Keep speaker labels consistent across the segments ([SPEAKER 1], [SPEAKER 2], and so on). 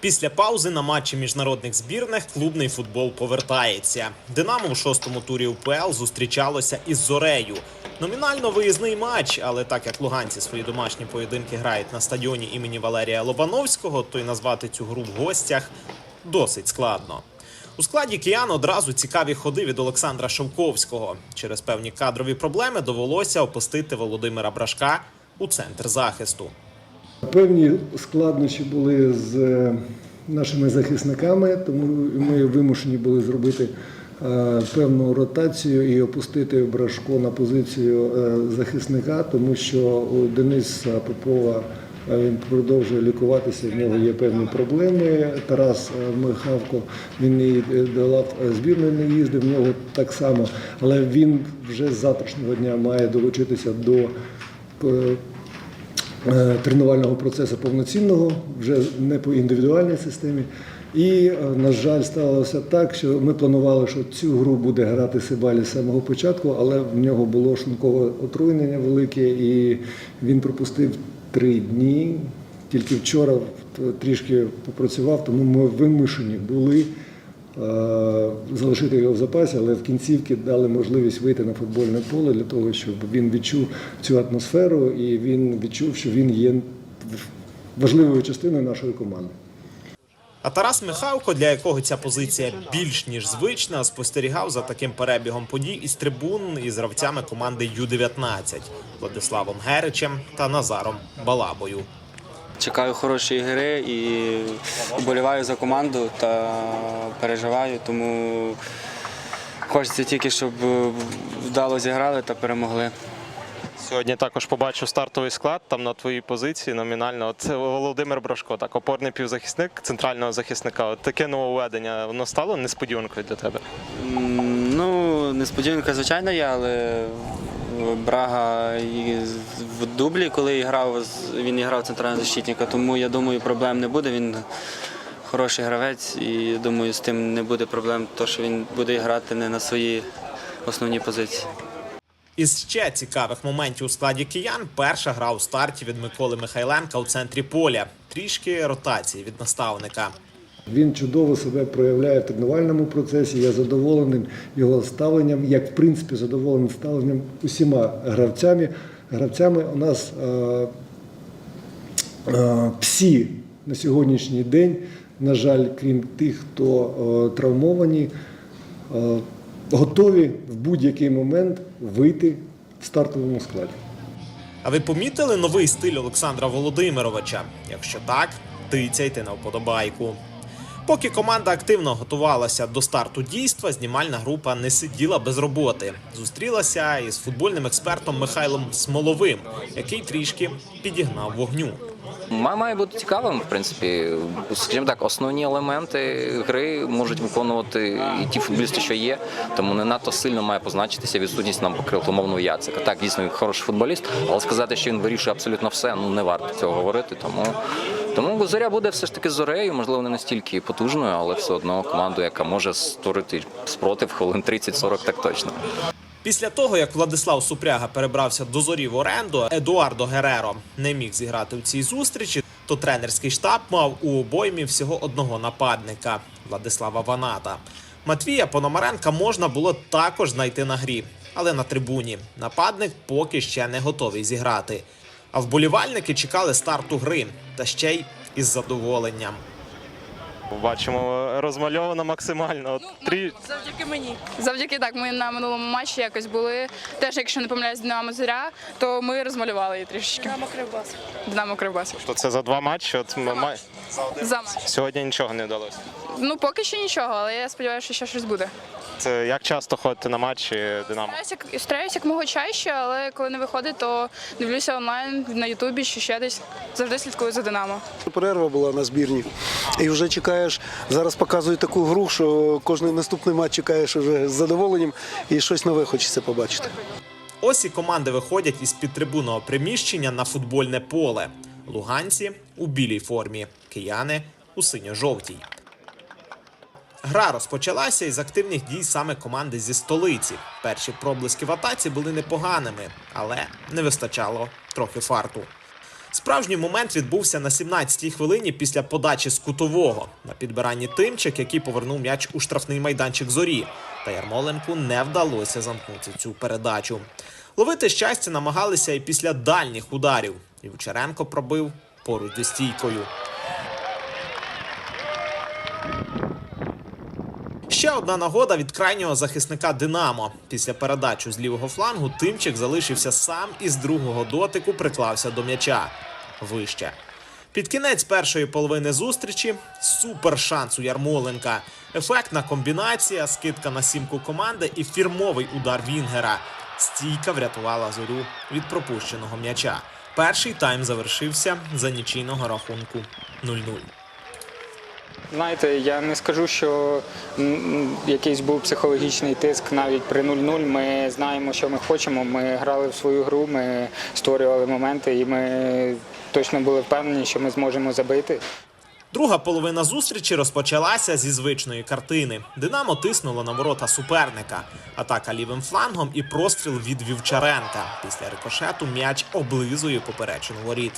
[SPEAKER 1] Після паузи на матчі міжнародних збірних клубний футбол повертається. Динамо в шостому турі УПЛ зустрічалося із Зорею. Номінально виїзний матч, але так як луганці свої домашні поєдинки грають на стадіоні імені Валерія Лобановського, то й назвати цю гру в гостях досить складно. У складі киян одразу цікаві ходи від Олександра Шовковського. Через певні кадрові проблеми довелося опустити Володимира Брашка у центр захисту.
[SPEAKER 2] Певні складнощі були з е, нашими захисниками, тому ми вимушені були зробити е, певну ротацію і опустити Брашко на позицію е, захисника, тому що у Дениса Попова він продовжує лікуватися, в нього є певні проблеми. Тарас Михавко він і е, до збірної не їздив, в нього так само, але він вже з завтрашнього дня має долучитися до тренувального процесу повноцінного, вже не по індивідуальній системі. І, е, на жаль, сталося так, що ми планували, що цю гру буде грати Сибалі з самого початку, але в нього було шлункове отруєння велике, і він пропустив три дні. Тільки вчора трішки попрацював, тому ми вимушені були е, залишити його в запасі, але в кінцівці дали можливість вийти на футбольне поле для того, щоб він відчув цю атмосферу і він відчув, що він є важливою частиною нашої команди.
[SPEAKER 1] А Тарас Михавко, для якого ця позиція більш ніж звична, спостерігав за таким перебігом подій із трибун із гравцями команди Ю-19 Владиславом Геричем та Назаром Балабою.
[SPEAKER 3] Чекаю хорошої гри і вболіваю за команду та переживаю, тому хочеться тільки, щоб вдало зіграли та перемогли.
[SPEAKER 4] Сьогодні також побачив стартовий склад там на твоїй позиції номінально. Це Володимир Брашко, так, опорний півзахисник центрального захисника. От таке нововведення воно стало несподіванкою для тебе.
[SPEAKER 3] Ну, несподіванка, звичайно, є, але Брага в дублі, коли грав, він грав центрального защитника, тому я думаю, проблем не буде. Він хороший гравець і думаю, з тим не буде проблем, то що він буде грати не на своїй основній позиції.
[SPEAKER 1] Із ще цікавих моментів у складі киян перша гра у старті від Миколи Михайленка у центрі поля. Трішки ротації від наставника.
[SPEAKER 2] Він чудово себе проявляє в тренувальному процесі. Я задоволеним його ставленням, як в принципі задоволеним ставленням усіма гравцями. Гравцями у нас е, е, всі на сьогоднішній день, на жаль, крім тих, хто е, травмовані, е, готові в будь-який момент вийти в стартовому складі.
[SPEAKER 1] А ви помітили новий стиль Олександра Володимировича? Якщо так, тицяйте на вподобайку. Поки команда активно готувалася до старту дійства, знімальна група не сиділа без роботи. Зустрілася із футбольним експертом Михайлом Смоловим, який трішки підігнав вогню.
[SPEAKER 5] Має бути цікавим, в принципі. Скажімо так, основні елементи гри можуть виконувати і ті футболісти, що є, тому не надто сильно має позначитися відсутність нам покриломовного Яцика. Так, дійсно, він хороший футболіст, але сказати, що він вирішує абсолютно все, ну не варто цього говорити. Тому, тому зоря буде все ж таки зорею, можливо, не настільки потужною, але все одно команду, яка може створити спротив хвилин 30-40, так точно.
[SPEAKER 1] Після того, як Владислав Супряга перебрався до зорі в оренду, Едуардо Гереро не міг зіграти в цій зустрічі, то тренерський штаб мав у обоймі всього одного нападника Владислава Ваната. Матвія Пономаренка можна було також знайти на грі, але на трибуні нападник поки ще не готовий зіграти. А вболівальники чекали старту гри та ще й із задоволенням.
[SPEAKER 4] Бачимо, розмальовано максимально. От
[SPEAKER 6] Ну,
[SPEAKER 4] трі...
[SPEAKER 6] завдяки мені. Завдяки так. Ми на минулому матчі якось були. Теж, якщо не помиляюсь, Динамо Зоря, то ми розмалювали її трішечки. Динамо Кривбас. Динамо Кривбас.
[SPEAKER 4] То це за два матчі. От ми май-
[SPEAKER 6] За матч.
[SPEAKER 4] сьогодні нічого не вдалося.
[SPEAKER 6] Ну поки що нічого, але я сподіваюся, що ще щось буде.
[SPEAKER 4] Це як часто ходите на матчі Динамо?
[SPEAKER 6] Стараюся як стараюся як мого чаще, але коли не виходить, то дивлюся онлайн на Ютубі чи ще десь. Завжди слідкую за Динамо.
[SPEAKER 7] Перерва була на збірні. І вже чекаєш, зараз показують таку гру, що кожний наступний матч чекаєш вже з задоволенням і щось нове хочеться побачити.
[SPEAKER 1] Ось і команди виходять із підтрибунного приміщення на футбольне поле. Луганці у білій формі, кияни у синьо-жовтій. Гра розпочалася із активних дій саме команди зі столиці. Перші проблиски в атаці були непоганими, але не вистачало трохи фарту. Справжній момент відбувся на 17-й хвилині після подачі з кутового на підбиранні тимчик, який повернув м'яч у штрафний майданчик зорі. Та Ярмоленку не вдалося замкнути цю передачу. Ловити щастя намагалися і після дальніх ударів. І Вчеренко пробив поруч зі стійкою. Ще одна нагода від крайнього захисника Динамо. Після передачі з лівого флангу Тимчик залишився сам і з другого дотику приклався до м'яча. Вище. Під кінець першої половини зустрічі супер шанс у Ярмоленка. Ефектна комбінація, скидка на сімку команди і фірмовий удар Вінгера. Стійка врятувала зорю від пропущеного м'яча. Перший тайм завершився за нічийного рахунку 0-0.
[SPEAKER 8] Знаєте, я не скажу, що якийсь був психологічний тиск навіть при 0-0. Ми знаємо, що ми хочемо. Ми грали в свою гру, ми створювали моменти, і ми точно були впевнені, що ми зможемо забити.
[SPEAKER 1] Друга половина зустрічі розпочалася зі звичної картини. Динамо тиснуло на ворота суперника. Атака лівим флангом і простріл від Вівчаренка. Після рикошету м'яч облизує поперечину воріт.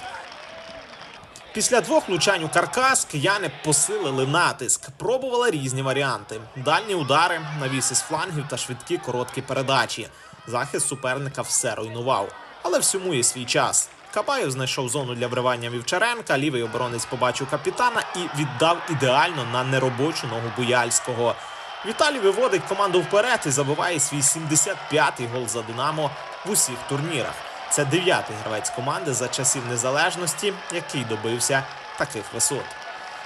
[SPEAKER 1] Після двох влучань у каркас кияни посилили натиск, пробували різні варіанти: дальні удари, навіс із флангів та швидкі короткі передачі. Захист суперника все руйнував, але всьому є свій час. Кабаєв знайшов зону для вривання Вівчаренка, лівий оборонець побачив капітана і віддав ідеально на неробочу ногу Буяльського. Віталій виводить команду вперед і забиває свій 75-й гол за Динамо в усіх турнірах. Це дев'ятий гравець команди за часів незалежності, який добився таких висот.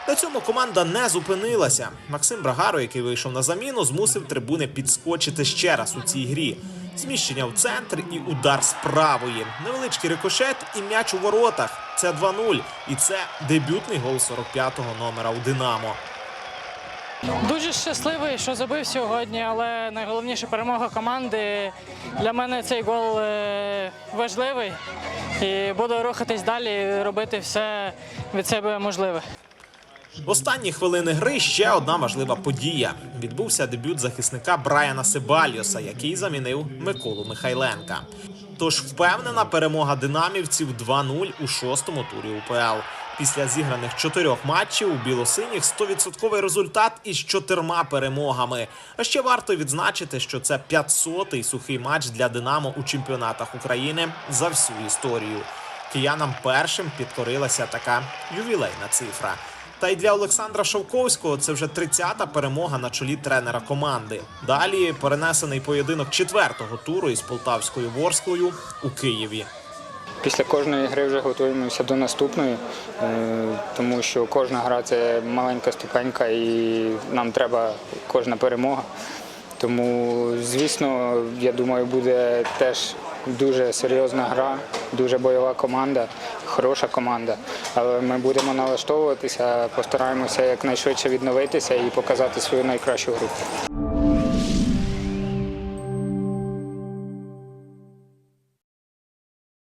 [SPEAKER 1] На цьому команда не зупинилася. Максим Брагаро, який вийшов на заміну, змусив трибуни підскочити ще раз у цій грі. Зміщення в центр і удар з правої. Невеличкий рикошет і м'яч у воротах. Це 2-0. І це дебютний гол 45-го номера у Динамо.
[SPEAKER 9] Дуже щасливий, що забив сьогодні, але найголовніше перемога команди. Для мене цей гол е, важливий і буду рухатись далі, робити все від себе можливе.
[SPEAKER 1] Останні хвилини гри ще одна важлива подія. Відбувся дебют захисника Брайана Себальйоса, який замінив Миколу Михайленка. Тож впевнена перемога динамівців 2-0 у шостому турі УПЛ. Після зіграних чотирьох матчів у білосиніх 100% результат із чотирма перемогами. А ще варто відзначити, що це 500-й сухий матч для Динамо у чемпіонатах України за всю історію. Киянам першим підкорилася така ювілейна цифра. Та й для Олександра Шовковського це вже 30-та перемога на чолі тренера команди. Далі перенесений поєдинок четвертого туру із полтавською Ворсклою у Києві.
[SPEAKER 8] Після кожної гри вже готуємося до наступної, е, тому що кожна гра це маленька ступенька і нам треба кожна перемога. Тому, звісно, я думаю, буде теж дуже серйозна гра, дуже бойова команда, хороша команда. Але ми будемо налаштовуватися, постараємося якнайшвидше відновитися і показати свою найкращу гру.